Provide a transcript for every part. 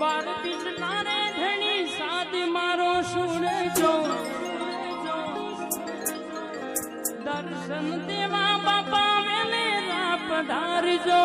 બાળ પીજના રે ધણી મારો સુર જો દર્શન દેવા બાપા મેને રા પધારજો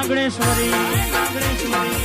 નાગણેશ્વરી નાગણેશ્વરી